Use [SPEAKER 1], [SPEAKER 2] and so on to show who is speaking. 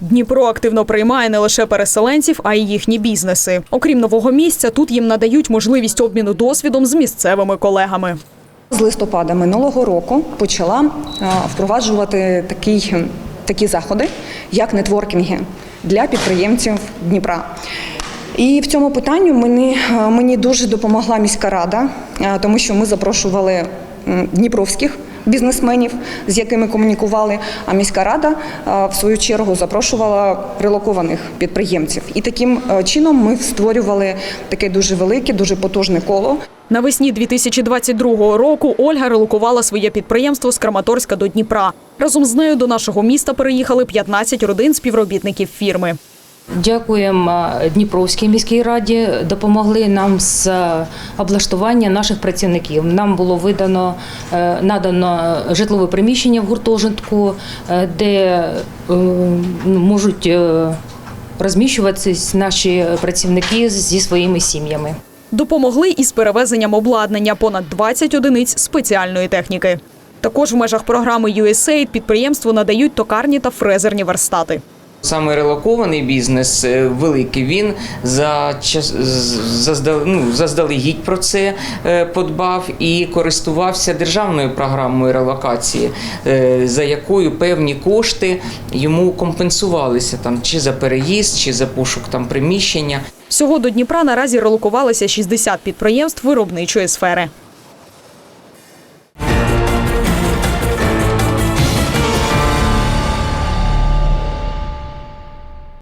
[SPEAKER 1] Дніпро активно приймає не лише переселенців, а й їхні бізнеси. Окрім нового місця, тут їм надають можливість обміну досвідом з місцевими колегами.
[SPEAKER 2] З листопада минулого року почала е, впроваджувати такий, такі заходи, як нетворкінги для підприємців Дніпра. І в цьому питанні мені, е, мені дуже допомогла міська рада, е, тому що ми запрошували дніпровських бізнесменів, з якими комунікували. А міська рада е, в свою чергу запрошувала релокованих підприємців. І таким е, чином ми створювали таке дуже велике, дуже потужне коло.
[SPEAKER 1] Навесні 2022 року Ольга релокувала своє підприємство з Краматорська до Дніпра. Разом з нею до нашого міста переїхали 15 родин співробітників фірми.
[SPEAKER 3] Дякуємо Дніпровській міській раді. Допомогли нам з облаштування наших працівників. Нам було видано е, надано житлове приміщення в гуртожитку, е, де е, ну, можуть розміщуватися наші працівники зі своїми сім'ями.
[SPEAKER 1] Допомогли із перевезенням обладнання понад 20 одиниць спеціальної техніки. Також в межах програми USAID підприємству надають токарні та фрезерні верстати.
[SPEAKER 4] Саме релокований бізнес е, великий. Він за час заздал- ну, заздалегідь про це е, подбав і користувався державною програмою релокації, е, за якою певні кошти йому компенсувалися там чи за переїзд, чи за пошук там приміщення.
[SPEAKER 1] Всього до Дніпра наразі релокувалися 60 підприємств виробничої сфери.